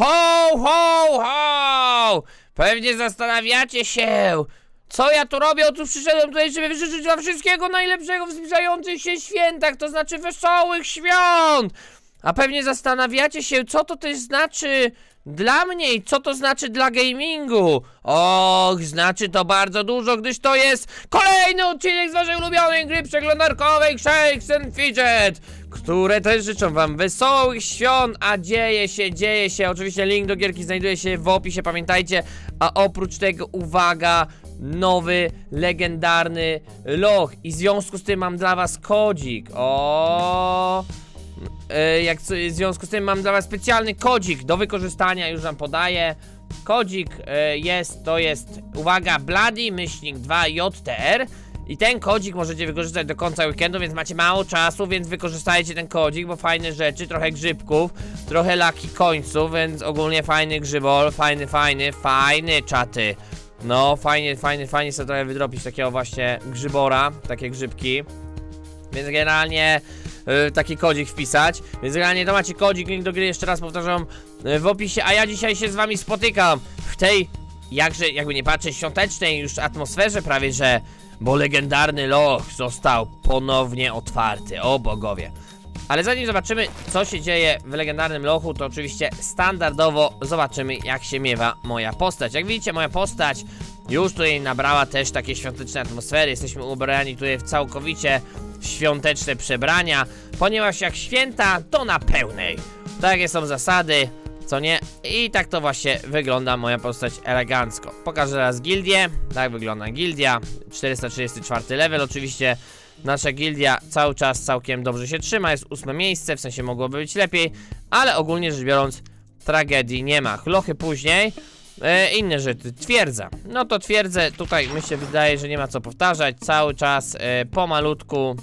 Ho, ho, ho! Pewnie zastanawiacie się, co ja tu robię? Otóż przyszedłem tutaj, żeby życzyć wam wszystkiego najlepszego w zbliżających się świętach, to znaczy wesołych świąt! A pewnie zastanawiacie się, co to też znaczy dla mnie i co to znaczy dla gamingu. Och, znaczy to bardzo dużo, gdyż to jest kolejny odcinek z waszej ulubionej gry przeglądarkowej Shakes and Fidget, które też życzą wam wesołych świąt, a dzieje się, dzieje się. Oczywiście link do gierki znajduje się w opisie, pamiętajcie. A oprócz tego, uwaga, nowy, legendarny loch. I w związku z tym mam dla was kodzik. O. E, jak w związku z tym mam dla was specjalny kodzik do wykorzystania, już wam podaję. Kodzik e, jest, to jest, uwaga, Bloody myślnik 2 JTR i ten kodzik możecie wykorzystać do końca weekendu, więc macie mało czasu, więc wykorzystajcie ten kodzik, bo fajne rzeczy, trochę grzybków, trochę laki końców, więc ogólnie fajny grzybol, fajny, fajny, fajny czaty. No, fajnie, fajnie, fajnie sobie trochę wydropić takiego właśnie grzybora, takie grzybki. Więc generalnie y, taki kodzik wpisać. Więc generalnie to macie kodzik, link do gry jeszcze raz powtarzam y, w opisie. A ja dzisiaj się z wami spotykam w tej, jakże, jakby nie patrzeć, świątecznej już atmosferze prawie, że. Bo legendarny loch został ponownie otwarty. O bogowie. Ale zanim zobaczymy, co się dzieje w legendarnym lochu, to oczywiście standardowo zobaczymy, jak się miewa moja postać. Jak widzicie, moja postać już tutaj nabrała też takie świąteczne atmosfery. Jesteśmy ubrani tutaj w całkowicie świąteczne przebrania, ponieważ jak święta, to na pełnej. Takie są zasady, co nie? I tak to właśnie wygląda moja postać elegancko. Pokażę teraz gildię. Tak wygląda gildia. 434 level oczywiście. Nasza gildia cały czas całkiem dobrze się trzyma, jest ósme miejsce, w sensie mogłoby być lepiej, ale ogólnie rzecz biorąc tragedii nie ma. Lochy później, e, inne rzeczy, twierdza. No to twierdzę, tutaj mi się wydaje, że nie ma co powtarzać, cały czas e, pomalutku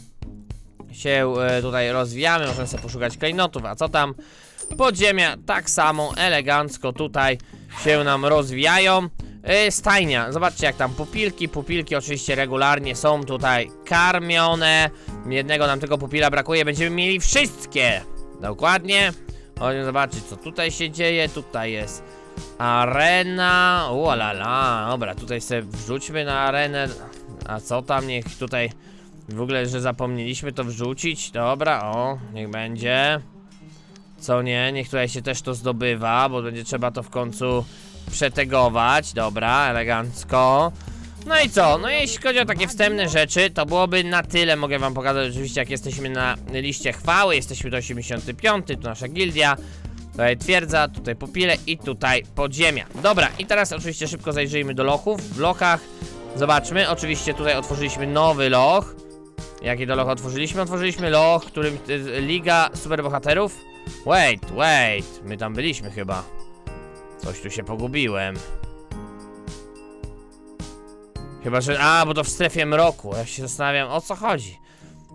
się e, tutaj rozwijamy, możemy sobie poszukać klejnotów, a co tam? Podziemia tak samo elegancko tutaj się nam rozwijają. E, Stajnia, zobaczcie jak tam pupilki, pupilki oczywiście regularnie są tutaj karmione. Jednego nam tego pupila brakuje, będziemy mieli wszystkie. Dokładnie. Chodźmy zobaczyć co tutaj się dzieje, tutaj jest arena, ualala, dobra, tutaj sobie wrzućmy na arenę. A co tam, niech tutaj w ogóle, że zapomnieliśmy to wrzucić, dobra, o, niech będzie. Co nie, niech tutaj się też to zdobywa, bo będzie trzeba to w końcu przetegować. Dobra, elegancko. No i co? No jeśli chodzi o takie wstępne rzeczy, to byłoby na tyle. Mogę wam pokazać oczywiście, jak jesteśmy na liście chwały. Jesteśmy do 85, tu nasza gildia. Tutaj twierdza, tutaj pupile i tutaj podziemia. Dobra, i teraz oczywiście szybko zajrzyjmy do lochów. W lochach zobaczmy, oczywiście tutaj otworzyliśmy nowy loch. Jaki to loch otworzyliśmy? Otworzyliśmy loch, którym y, Liga Superbohaterów. Wait, wait, my tam byliśmy chyba. Coś tu się pogubiłem. Chyba, że. A, bo to w strefie mroku. Ja się zastanawiam, o co chodzi.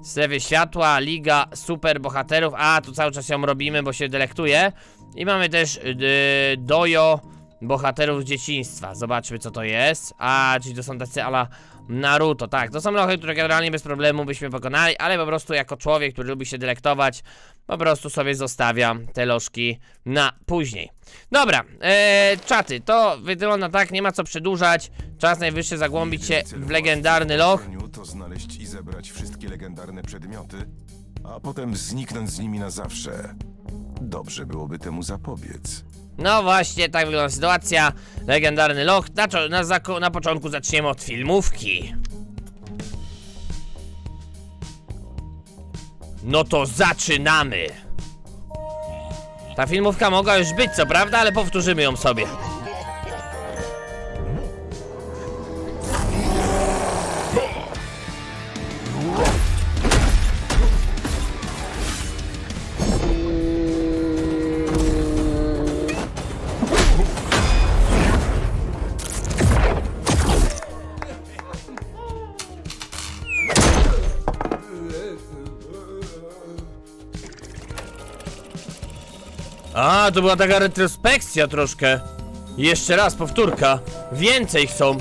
W strefie światła, Liga Superbohaterów. A, tu cały czas ją robimy, bo się delektuje. I mamy też y, dojo bohaterów dzieciństwa. Zobaczmy, co to jest. A, czyli to są tacy ala Naruto. Tak, to są lochy, które generalnie bez problemu byśmy pokonali, ale po prostu jako człowiek, który lubi się delektować, po prostu sobie zostawiam te lożki na później. Dobra, ee, czaty, to wygląda tak, nie ma co przedłużać. Czas najwyższy zagłębić się w legendarny loch. To znaleźć i zebrać wszystkie legendarne przedmioty, a potem zniknąć z nimi na zawsze. Dobrze byłoby temu zapobiec. No właśnie, tak wygląda sytuacja. Legendarny loch. Na, na, na początku zaczniemy od filmówki. No to zaczynamy. Ta filmówka mogła już być, co prawda, ale powtórzymy ją sobie. To była taka retrospekcja troszkę. Jeszcze raz, powtórka. Więcej chcą.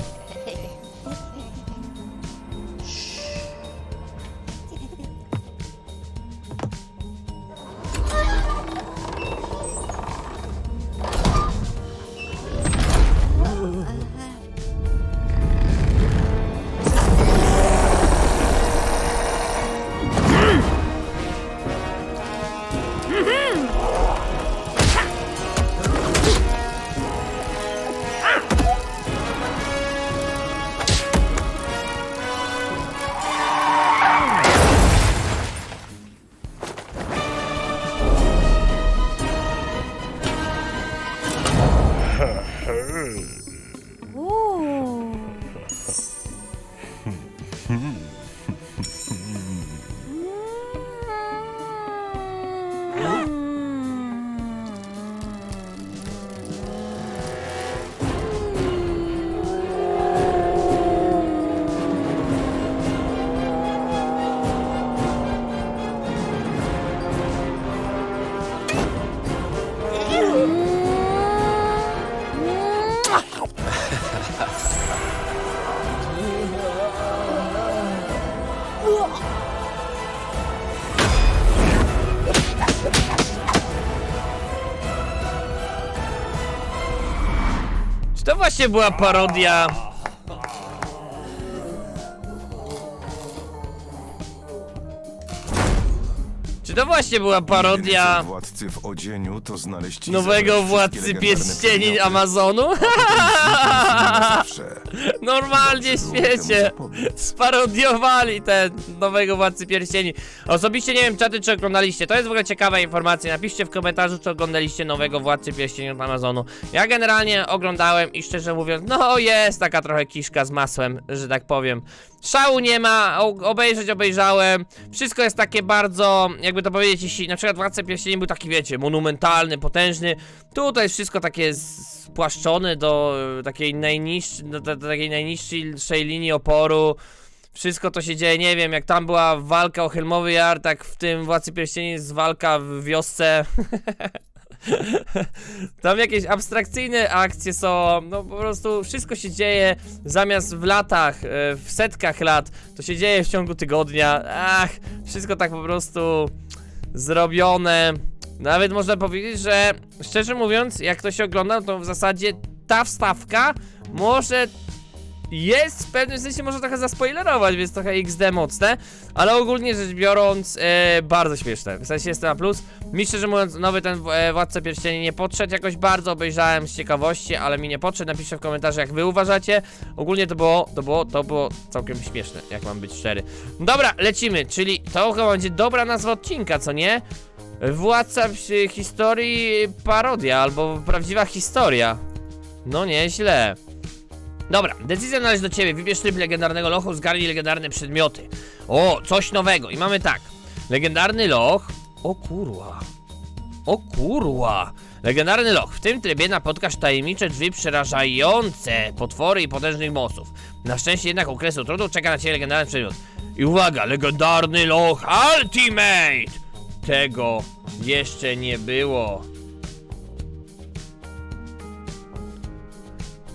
Właśnie była parodia? Czy to właśnie była parodia Jedyny cel władcy w odzieniu to znaleźć i nowego zabrać władcy legendarne pierścieni przedmioty, Amazonu? zawsze. Normalnie Dobrze było temu świecie. Sparodiowali ten nowego Władcy Pierścieni. Osobiście nie wiem, czaty, czy oglądaliście. To jest w ogóle ciekawa informacja. Napiszcie w komentarzu, czy oglądaliście nowego Władcy Pierścieni od Amazonu. Ja generalnie oglądałem i szczerze mówiąc, no jest taka trochę kiszka z masłem, że tak powiem. Szału nie ma, o- obejrzeć obejrzałem. Wszystko jest takie bardzo, jakby to powiedzieć, jeśli na przykład Władca Pierścieni był taki, wiecie, monumentalny, potężny. Tutaj jest wszystko takie spłaszczone do e, takiej najniższej, do, do, do takiej najniższej linii oporu. Wszystko to się dzieje, nie wiem, jak tam była walka o Helmowy Jar, tak w tym Władcy Pierścieni jest walka w wiosce. Tam jakieś abstrakcyjne akcje są, no po prostu wszystko się dzieje zamiast w latach, e, w setkach lat, to się dzieje w ciągu tygodnia. Ach, wszystko tak po prostu zrobione. Nawet można powiedzieć, że szczerze mówiąc, jak ktoś oglądał, to w zasadzie ta wstawka może jest w pewnym sensie może trochę zaspoilerować, więc trochę XD mocne, ale ogólnie rzecz biorąc e, bardzo śmieszne. W sensie jestem na plus. Mi szczerze mówiąc nowy ten e, Władca Pierścieni nie podszedł jakoś bardzo, obejrzałem z ciekawości, ale mi nie podszedł. Napiszcie w komentarzach jak wy uważacie. Ogólnie to było, to było, to było całkiem śmieszne, jak mam być szczery. Dobra, lecimy, czyli to chyba będzie dobra nazwa odcinka, co nie? Władca historii parodia, albo prawdziwa historia. No nieźle. Dobra, decyzja należy do ciebie. Wybierz tryb legendarnego lochu, zgarnij legendarne przedmioty. O, coś nowego. I mamy tak. Legendarny loch. O kurwa. O kurwa. Legendarny loch. W tym trybie napotkasz tajemnicze drzwi przerażające potwory i potężnych mossów. Na szczęście jednak okresu trudu czeka na ciebie legendarny przedmiot. I uwaga, legendarny loch Ultimate! Tego jeszcze nie było.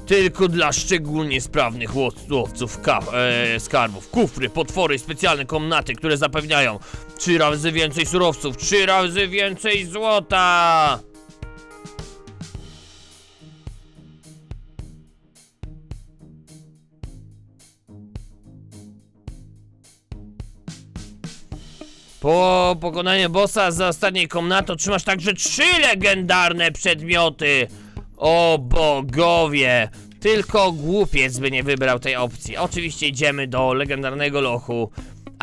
Tylko dla szczególnie sprawnych łow- łowców e, skarbów. Kufry, potwory, specjalne komnaty, które zapewniają trzy razy więcej surowców, trzy razy więcej złota! Po pokonaniu bossa z ostatniej komnaty otrzymasz także trzy legendarne przedmioty. O bogowie! Tylko głupiec by nie wybrał tej opcji. Oczywiście idziemy do legendarnego lochu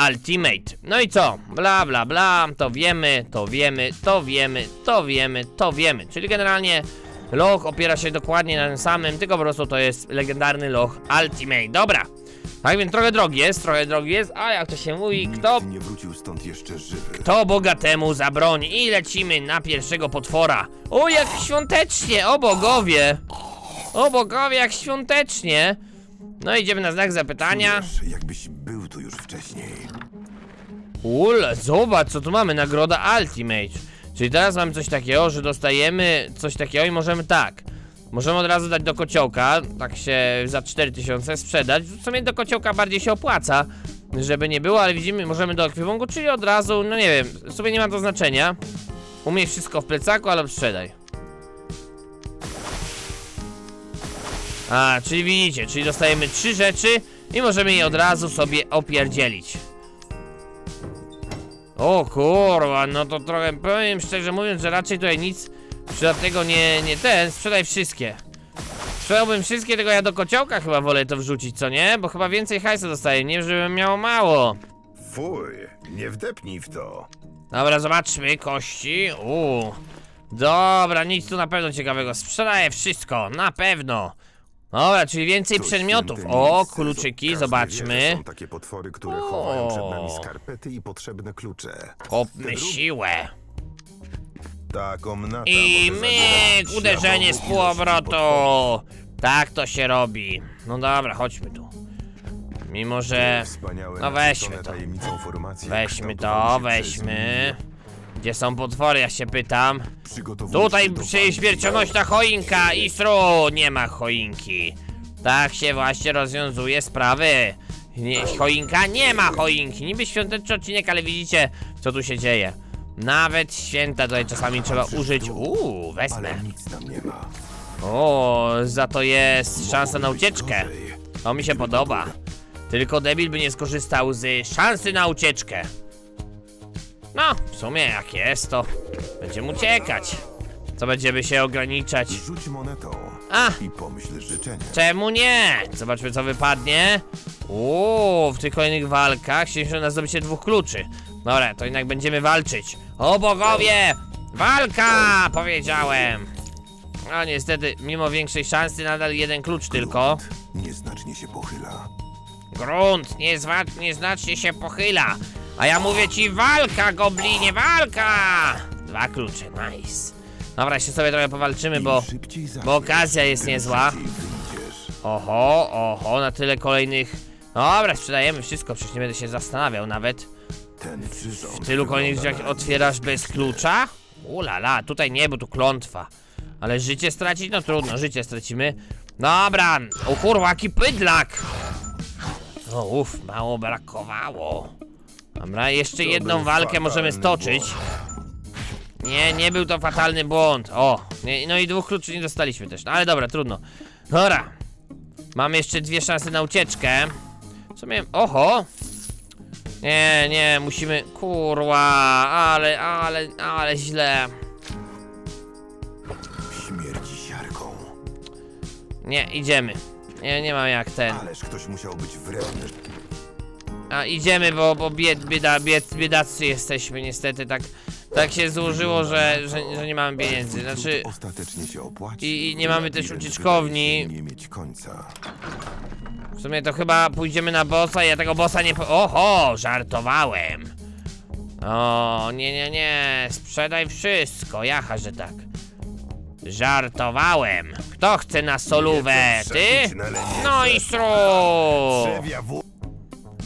Ultimate. No i co? Bla bla bla, to wiemy, to wiemy, to wiemy, to wiemy, to wiemy. Czyli generalnie loch opiera się dokładnie na tym samym, tylko po prostu to jest legendarny loch Ultimate. Dobra. Tak więc trochę drogi jest, trochę drogi jest, a jak to się mówi, kto Nikt nie wrócił stąd jeszcze żywy. to bogatemu zabroni i lecimy na pierwszego potwora. O, jak świątecznie, o bogowie. O bogowie, jak świątecznie. No idziemy na znak zapytania. Czujesz, jakbyś był tu już wcześniej. Ule, zobacz, co tu mamy, nagroda Ultimate. Czyli teraz mamy coś takiego, że dostajemy coś takiego i możemy tak. Możemy od razu dać do kociołka, tak się za 4000 sprzedać. W sumie do kociołka bardziej się opłaca, żeby nie było, ale widzimy, możemy do ekwipunku, czyli od razu, no nie wiem, w sumie nie ma to znaczenia. Umiej wszystko w plecaku, ale sprzedaj. A, czyli widzicie, czyli dostajemy trzy rzeczy i możemy je od razu sobie opierdzielić. O kurwa, no to trochę powiem szczerze mówiąc, że raczej tutaj nic przydatnego nie, nie ten, sprzedaj wszystkie. Sprzedałbym wszystkie, tylko ja do kociołka chyba wolę to wrzucić, co nie? Bo chyba więcej hajsu dostaję, nie żebym miał mało. Fuj, nie wdepnij w to. Dobra, zobaczmy, kości, uuu. Dobra, nic tu na pewno ciekawego. Sprzedaję wszystko, na pewno. Dobra, czyli więcej To przedmiotów. święte O, miejsce. kluczyki, Każdy zobaczmy. Wie, że są takie potwory, które chowają przed nami O. skarpety i potrzebne klucze. Kopmy siłę. Ta komnata I może myk, zawierać uderzenie z półobrotu. Tak to się robi. No dobra, chodźmy tu. Mimo, że... Wspaniałe, No weźmy nasycone to. tajemnicą formacje Weźmy to, się przez weźmy. Gdzie są potwory, ja się pytam. Tutaj do przy walki. śmiercionośna choinka i sru, nie ma choinki. Tak się właśnie rozwiązuje sprawy. Nie, choinka nie ma choinki. Niby świąteczny odcinek, ale widzicie, co tu się dzieje. Nawet święta tutaj czasami trzeba użyć. Uuu, wezmę. Ale nic tam nie ma. O, za to jest szansa na ucieczkę. To mi się podoba. Tylko debil by nie skorzystał z szansy na ucieczkę. No, w sumie jak jest, to będziemy uciekać. Co będziemy się ograniczać? Rzuć monetą A, i pomyśl życzenie. czemu nie? Zobaczmy co wypadnie. Uuu, w tych kolejnych walkach 70 na zdobycie dwóch kluczy. Dobra, to jednak będziemy walczyć. O bogowie! Walka! Powiedziałem. No niestety, mimo większej szansy, nadal jeden klucz tylko. Nieznacznie się pochyla. Grunt niezwa- nieznacznie się pochyla. A ja mówię ci walka, goblinie, walka! Dwa klucze, nice. Dobra, jeszcze sobie trochę powalczymy, bo... Im szybciej zaczniesz, bo okazja jest tym niezła. szybciej wyjdziesz. Oho, oho, na tyle kolejnych... Dobra, sprzedajemy wszystko, przecież nie będę się zastanawiał nawet. Ten przyrząd W tylu na otwierasz bez klucza? Ulala, tutaj nie, bo tu klątwa. Ale życie stracić? No trudno, życie stracimy. Dobra, o kurwa, jaki pydlak! O uff, mało brakowało. Dobra, jeszcze jedną walkę możemy stoczyć. Nie, nie był to fatalny błąd. O, nie, no i dwóch kluczy nie dostaliśmy też. No ale dobra, trudno. Dobra. Mamy jeszcze dwie szanse na ucieczkę. Co miałem? Oho! Nie, nie, musimy. Kurwa, ale, ale, ale źle. Śmierdzi siarką. Nie, idziemy. Nie, nie mam jak ten. Ależ ktoś musiał być wredny. A idziemy, bo, bo bied, bieda, bied, biedacy jesteśmy niestety. Tak, tak się złożyło, że, że, że nie mamy pieniędzy. Znaczy. ostatecznie się opłaci. i- i nie mamy też ucieczkowni. Nie mieć końca. W sumie to chyba pójdziemy na bossa, ja tego bossa nie po... Oho, żartowałem. O, nie, nie, nie, sprzedaj wszystko, jacha, że tak. Żartowałem. Kto chce na solówę? Ty? No i sru! Trzewia w...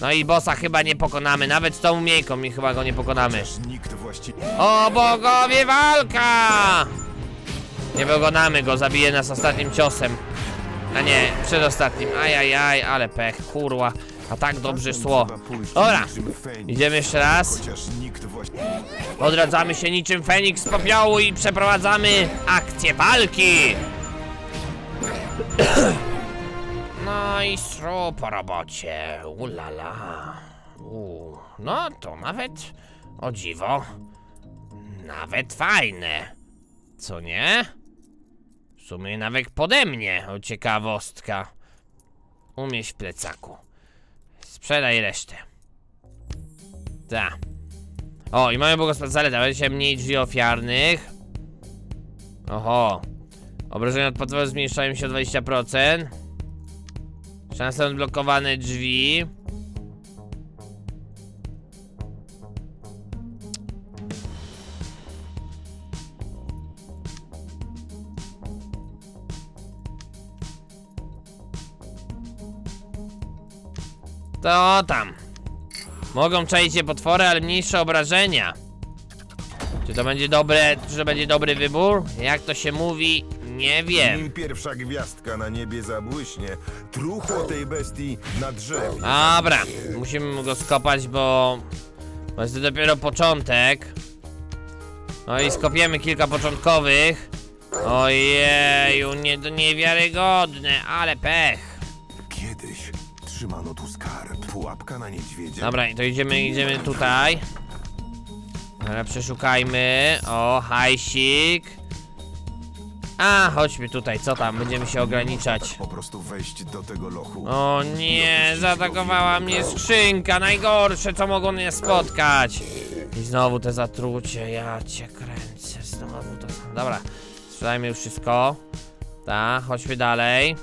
No i bossa chyba nie pokonamy, nawet z tą umiejką mi chyba go nie pokonamy. O bogowie, walka! Nie pokonamy go, zabije nas ostatnim ciosem. A nie, przedostatnim. Ajajaj, ale pech, kurwa. A tak dobrze szło. Dobra, idziemy jeszcze raz. Odradzamy się niczym Feniks z popiołu i przeprowadzamy akcję walki. No i sru po robocie. Ulala. U, no to nawet o dziwo. Nawet fajne. Co nie? Sumie nawet pode mnie, o ciekawostka. Umieść w plecaku. Sprzedaj resztę. Ta. O, i mamy błogosław zaleta, będzie mniej drzwi ofiarnych. Oho. Obrażenia od potworu zmniejszają się o 20%. Szanse na odblokowane drzwi. To tam. Mogą czaić się potwory, ale mniejsze obrażenia. Czy to będzie dobre, czy to będzie dobry wybór? Jak to się mówi, nie wiem. Nim pierwsza gwiazdka na niebie zabłyśnie, truchło tej bestii na drzewie. Dobra, musimy go skopać, bo... bo jest to dopiero początek. No i skopiemy kilka początkowych. Ojeju, nie, to niewiarygodne, ale pech. Kiedyś trzymano na. Dobra, to idziemy, idziemy tutaj. Dobra, przeszukajmy. O, hajsik. A, chodźmy tutaj, co tam? Będziemy się ograniczać. Po prostu wejść do tego lochu. O nie, zaatakowała mnie skrzynka, najgorsze co mogło mnie spotkać. I znowu te zatrucie, ja cię kręcę, znowu to dobra. Sprzedajmy już wszystko. Tak, chodźmy dalej.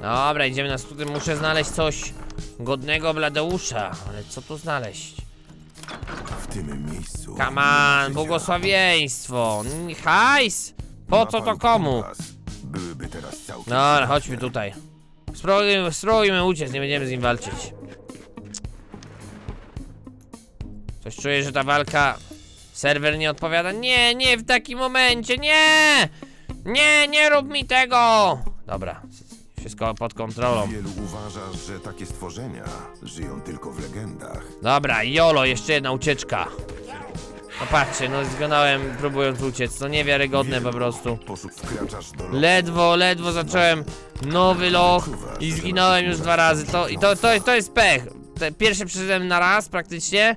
Dobra, idziemy na skróty. Muszę znaleźć coś godnego Bladeusza. Ale co tu znaleźć? W tym miejscu. Kaman, błogosławieństwo. Mm, Hajs! Po co to komu? Byłyby teraz całkiem. Dobra, chodźmy tutaj. Spróbujmy, spróbujmy uciec, nie będziemy z nim walczyć. Coś czuję, że ta walka... Serwer nie odpowiada. Nie, nie w takim momencie, nie! Nie, nie rób mi tego! Dobra, wszystko pod kontrolą. Wielu uważa, że takie stworzenia żyją tylko w legendach. Dobra, jolo, jeszcze jedna ucieczka. No patrzcie, no zgonałem próbując uciec, no niewiarygodne po prostu. Posób wkraczasz do lochu. Ledwo, ledwo zacząłem nowy loch i zginąłem już dwa razy. To, i to, to, to jest pech. Te pierwsze przyszedłem na raz praktycznie,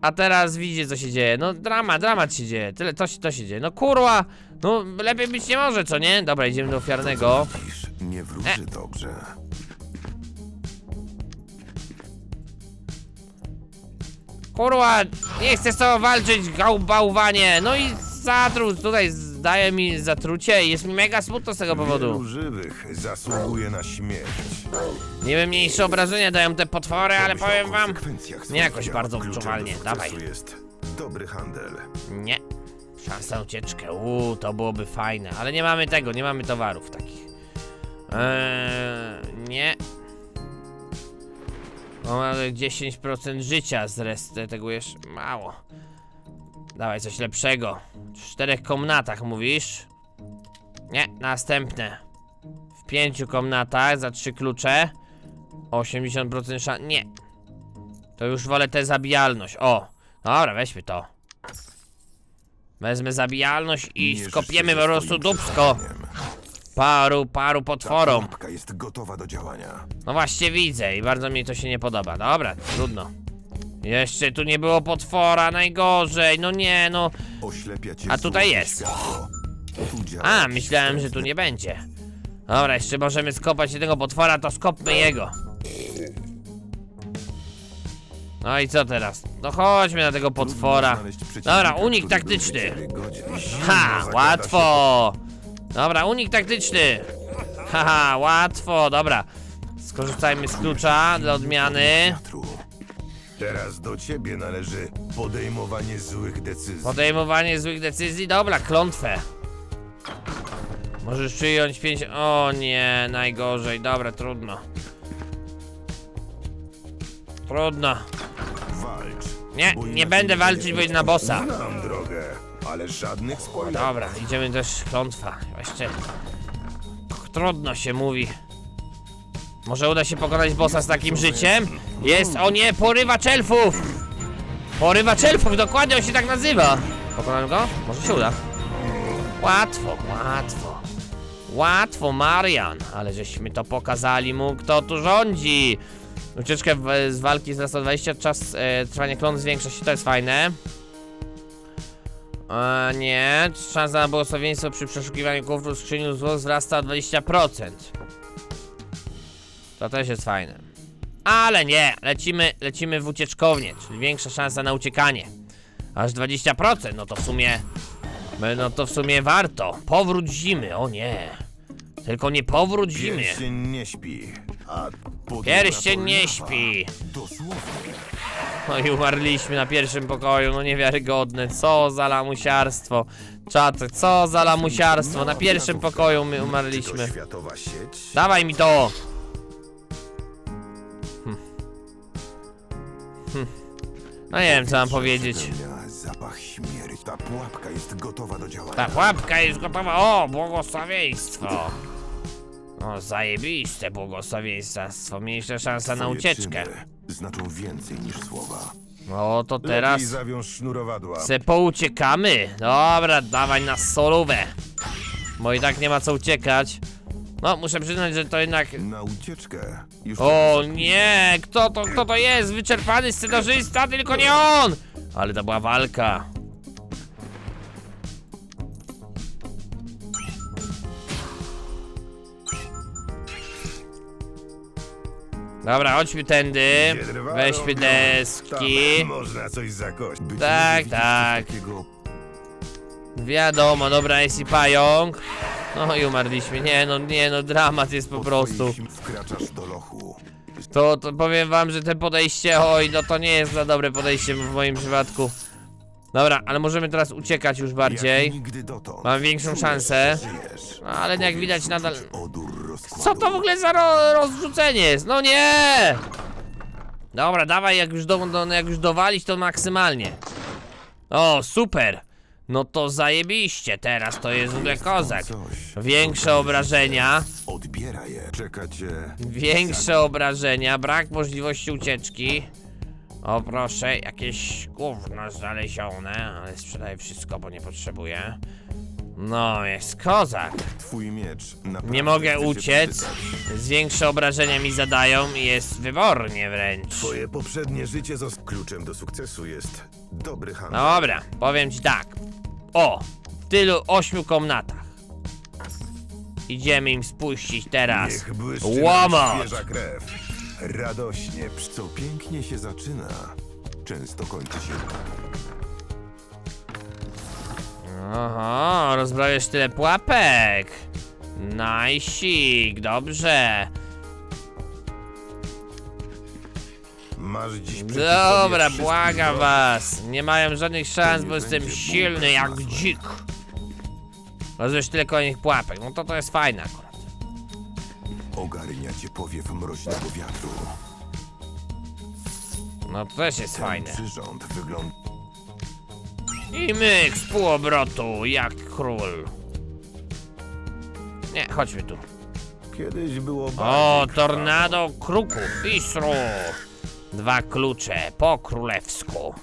a teraz widzicie co się dzieje. No dramat, dramat się dzieje. Tyle, to, się- to się dzieje. No kurwa, no lepiej być nie może, co nie? Dobra, idziemy do ofiarnego. Widzisz, nie wróży dobrze. Kurwa, nie chcę z tobą walczyć, gał bałwanie. No i zatruć tutaj zdaje mi zatrucie i jest mi mega smutno z tego powodu. Wielu żywych zasługuje na śmierć. Niby mniejsze obrażenia dają te potwory, ale Pomyśl o powiem wam, konsekwencjach nie jakoś bardzo działań. Kluczem wyczuwalnie. Do Dawaj. sukcesu jest dobry handel. Nie. Szansa na ucieczkę. Uuu, to byłoby fajne. Ale nie mamy tego, nie mamy towarów takich. Eee, nie. O, mamy 10% życia z reszty tego jeszcze mało. Dawaj coś lepszego. W czterech komnatach mówisz? Nie, następne. W pięciu komnatach za trzy klucze. 80% szans. Nie. To już wolę tę zabijalność. O, dobra, weźmy to. Wezmę zabijalność i skopiemy po prostu dupsko. Paru, paru potworom. pułapka jest gotowa do działania. No właśnie widzę i bardzo mi to się nie podoba. Dobra, trudno. Jeszcze tu nie było potwora, najgorzej. No nie, no. Oślepia cię A tutaj jest. światło. Tu działa A, myślałem, że tu nie będzie. Dobra, jeszcze możemy skopać jednego potwora, to skopmy jego. No i co teraz? No chodźmy na tego Trudno potwora. znaleźć przeciwnika, Dobra, unik który byłby taktyczny. wiarygodny. Ha, zakłada łatwo. Dobra, unik taktyczny. Haha, łatwo, dobra. Skorzystajmy z klucza dla odmiany. Teraz do ciebie należy podejmowanie złych decyzji. Podejmowanie złych decyzji, dobra, klątwę. Możesz przyjąć pięć. O nie, najgorzej, dobra, trudno. Trudno. Walcz. Nie, nie będę walczyć, bo jest na bossa. Znam drogę, ale żadnych spoilerów. Dobra, idziemy też klątwa. Jeszcze. Trudno się mówi. Może uda się pokonać bossa z takim życiem? Jest, o nie, porywacz elfów! Porywacz elfów, dokładnie on się tak nazywa. Pokonałem go? Może się uda. Łatwo, łatwo. Łatwo, Marian. Ale żeśmy to pokazali mu, kto tu rządzi. Ucieczkę w, z walki za 120, czas e, trwania klonu zwiększa się, to jest fajne. A nie, szansa na błogosławieństwo przy przeszukiwaniu kufru skrzyni zło wzrasta o 20%. To też jest fajne. Ale nie, lecimy, lecimy w ucieczkownię, czyli większa szansa na uciekanie. Aż 20%, no to w sumie, no to w sumie warto. Powrót zimy, o nie. Tylko nie powrót zimy. Pierścień nie śpi, a Pierścień nie lawa. śpi. Dosłownie. No i umarliśmy na pierwszym pokoju, no niewiarygodne, co za lamusiarstwo. Czat, co za lamusiarstwo, na pierwszym pokoju my Czy to umarliśmy. światowa sieć? Dawaj mi to! Hm. Hm. No nie wiem co mam powiedzieć. Przepełnia Zapach śmierci. Ta pułapka jest gotowa do działania. Ta pułapka jest gotowa, o, błogosławieństwo! O, zajebiste błogosławieństwo, mniejsza szansa na Twoje ucieczkę. czyny Znaczą więcej niż słowa. No to Lepiej teraz... zawiąż sznurowadła. Se pouciekamy. Dobra, dawaj na solówę. Bo i tak nie ma co uciekać. No, muszę przyznać, że to jednak... Na ucieczkę. Już O nie, kto to, kto to jest? Wyczerpany scenarzysta, tylko nie on! Ale to była walka. Dobra, chodźmy tędy. Weźmy deski. Tam można coś zakość. Być Tak, może widzisz coś tak. Takiego Wiadomo, dobra, jest i pająk. No i umarliśmy. Nie no, nie no, dramat jest po prostu. Wkraczasz do lochu. To, to powiem wam, że te podejście, oj, no to nie jest za dobre podejście w moim przypadku. Dobra, ale możemy teraz uciekać już bardziej. Mam większą szansę. No, ale jak widać nadal... Co to w ogóle za ro rozrzucenie jest? No nie! Dobra, dawaj, jak już, do, do, jak już dowalić, to maksymalnie. O, super! No to zajebiście, teraz to jest w ogóle kozak. Większe obrażenia, Odbiera je. Czekacie. większe obrażenia, brak możliwości ucieczki. O proszę, jakieś gówno znalezione, ale sprzedaję wszystko, bo nie potrzebuję. No, jest kozak. Twój miecz naprawdę Nie mogę chce się uciec. przytykać. Większe obrażenia mi zadają i jest wybornie wręcz. Twoje poprzednie życie z kluczem do sukcesu jest dobry handel. No dobra, powiem ci tak. O, w tylu ośmiu komnatach. Idziemy im spuścić teraz. Niech błyszczy nam Łomot! świeża krew. Radośnie. Co pięknie się zaczyna, często kończy się. Oho, rozbrawiasz tyle pułapek. Najsik, dobrze. Masz dziś Dobra, wszystkich błagam wrogów. was. Nie mają żadnych szans, nie bo jestem będzie silny jak masła. dzik. Rozumiem tyle kolejnych pułapek. No to to jest fajne akurat. Ogarnia cię powiew mroźnego wiatru. No to też jest Ten fajne. przyrząd wygląda I myk z półobrotu, jak król. Nie, chodźmy tu. Kiedyś było O, bardziej tornado kruków, Isru. Dwa klucze, po królewsku.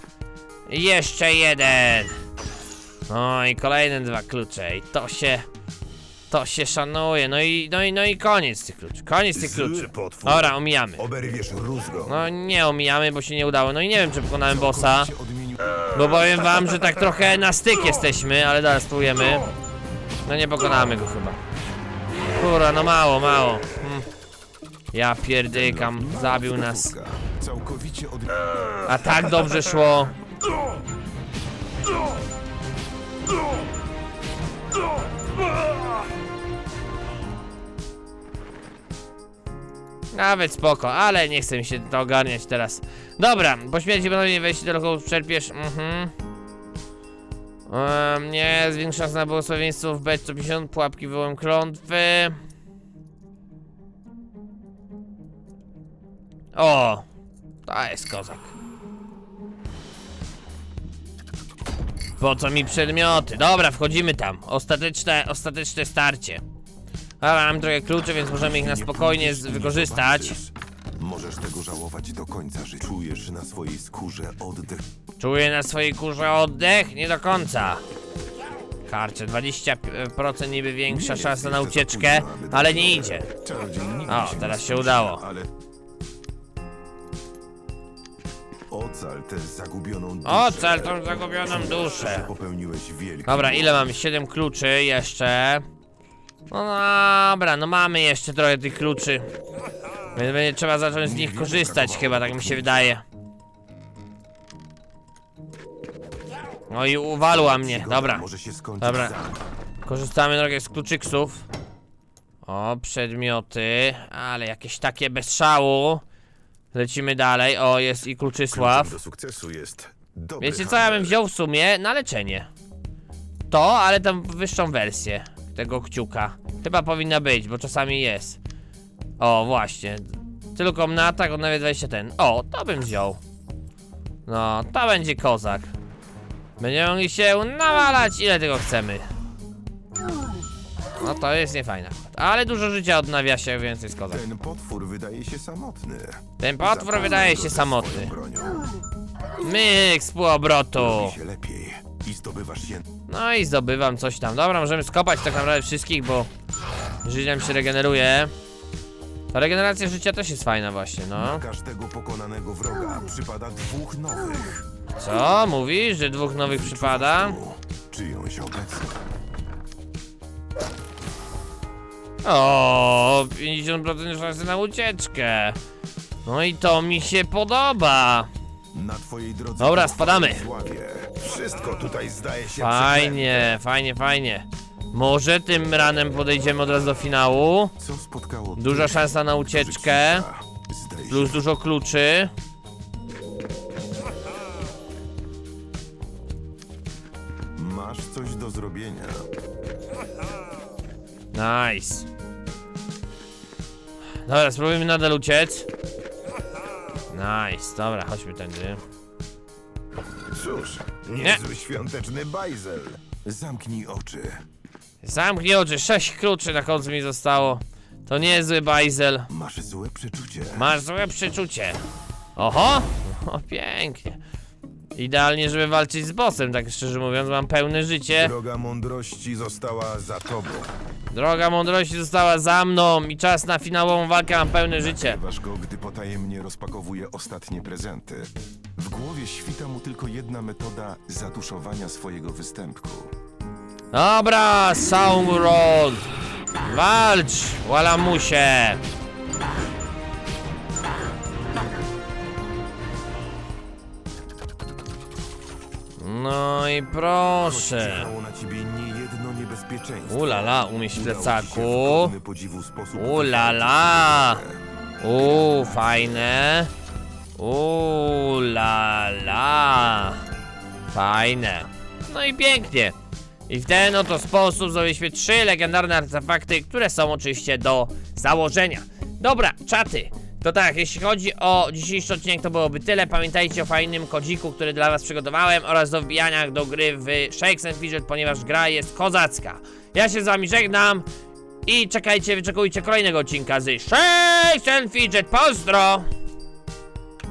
I Jeszcze jeden. No i kolejne dwa klucze. I to się... To się szanuje. No i, no i, no i koniec tych kluczy. Koniec tych Zły kluczy. potwór. Dobra, omijamy. Oberwiesz. No nie omijamy, bo się nie udało. No i nie wiem, czy pokonałem bossa. się odmienił. Bo powiem wam, że tak trochę na styk jesteśmy, ale dalej spróbujemy. No nie pokonamy go chyba. Kurwa, no mało, mało. Hmm. Ja pierdykam, zabił nas. Całkowicie od... A tak dobrze szło. Nawet spoko, ale nie chcę mi się to ogarniać teraz. Dobra, po śmierci ponownie wejść do lochu przerpiesz. Mhm. Um, nie, zwiększa na błogosławieństwo w bet 150, pułapki wywołem klątwy. O, to jest kozak. Po co mi przedmioty? Dobra, wchodzimy tam. Ostateczne, ostateczne starcie. Dobra, mam trochę kluczy, więc możemy ich na Nie spokojnie z- wykorzystać. Możesz tego żałować do końca życia. Czujesz na swojej skórze oddech Czuję na swojej kurze oddech? Nie do końca. Karczę, 20% niby większa szansa na jest jeszcze za ucieczkę, późno, aby ale tak nie idzie. Czarodziej nigdy O, teraz się udało. Ale... Ocal tę zagubioną duszę. Ocal tą zagubioną duszę. że Popełniłeś wielki Dobra, ile mamy? 7 kluczy jeszcze. No dobra, no mamy jeszcze trochę tych kluczy. Więc będzie trzeba zacząć z nich korzystać chyba, tak mi się wydaje. No i uwalła mnie, dobra. Dobra. Korzystamy trochę z kluczyksów. O, przedmioty, ale jakieś takie bez szału. Lecimy dalej. O, jest i kluczysław. Do sukcesu jest dobry Wiecie co ja bym handel. wziął w sumie? Na leczenie. To, ale tam wyższą wersję tego kciuka. Chyba powinna być, bo czasami jest. O, właśnie. Tylu komnatak, on nawet 20 ten. O, to bym wziął. No, to będzie kozak. Będziemy mogli się nawalać ile tego chcemy. No to jest niefajne. Ale dużo życia odnawia się, więc jest kozak. Ten potwór wydaje się samotny. Ten potwór Zapoznaj wydaje go się ze samotny. swoją bronią. Myk z półobrotu. Robi się lepiej i zdobywasz się No i zdobywam coś tam. Dobra, możemy skopać tak naprawdę wszystkich, bo życie nam się regeneruje. Ta regeneracja życia też jest fajna właśnie, no. Na każdego pokonanego wroga przypada dwóch nowych. Co? Mówisz, że dwóch nowych przypada? Czyjąś obecność. O, 50% szansy na ucieczkę. No i to mi się podoba. Na twojej drodze Dobra, spadamy. Sławie. Wszystko tutaj zdaje się Fajnie, fajnie, fajnie. Może tym ranem podejdziemy od razu do finału. Co spotkało Duża szansa na ucieczkę. kilka? Zdaje się, Plus dużo kluczy. Masz coś do zrobienia. Nice. Dobra, spróbujmy nadal uciec. Nice, dobra, chodźmy tędy. Cóż, niezły świąteczny bajzel. Zamknij oczy. Zamknij oczy, sześć kluczy na końcu mi zostało. To niezły bajzel. Masz złe przeczucie. Masz złe przeczucie. Oho! O, pięknie. Idealnie, żeby walczyć z bossem, tak szczerze mówiąc, mam pełne życie. Droga mądrości została za tobą. Droga mądrości została za mną i czas na finałową walkę, mam pełne życie. Wasz go, gdy potajemnie rozpakowuje ostatnie prezenty. W głowie świta mu tylko jedna metoda zatuszowania swojego występku. Dobra, Sauron! Walcz, łalamusie! No i proszę. Na ciebie niejedno niebezpieczeństwo. Ulala, umieść w plecaku. godny podziwu sposób Ulala! Uuu, fajne. Ulala! Fajne. No i pięknie. I w ten oto sposób zrobiliśmy trzy legendarne artefakty, które są oczywiście do założenia. Dobra, czaty. To tak, jeśli chodzi o dzisiejszy odcinek, to byłoby tyle. Pamiętajcie o fajnym kodziku, który dla was przygotowałem oraz do wbijania do gry w Shakes and Fidget, ponieważ gra jest kozacka. Ja się z wami żegnam i czekajcie, wyczekujcie kolejnego odcinka z Shakes and Fidget. Pozdro!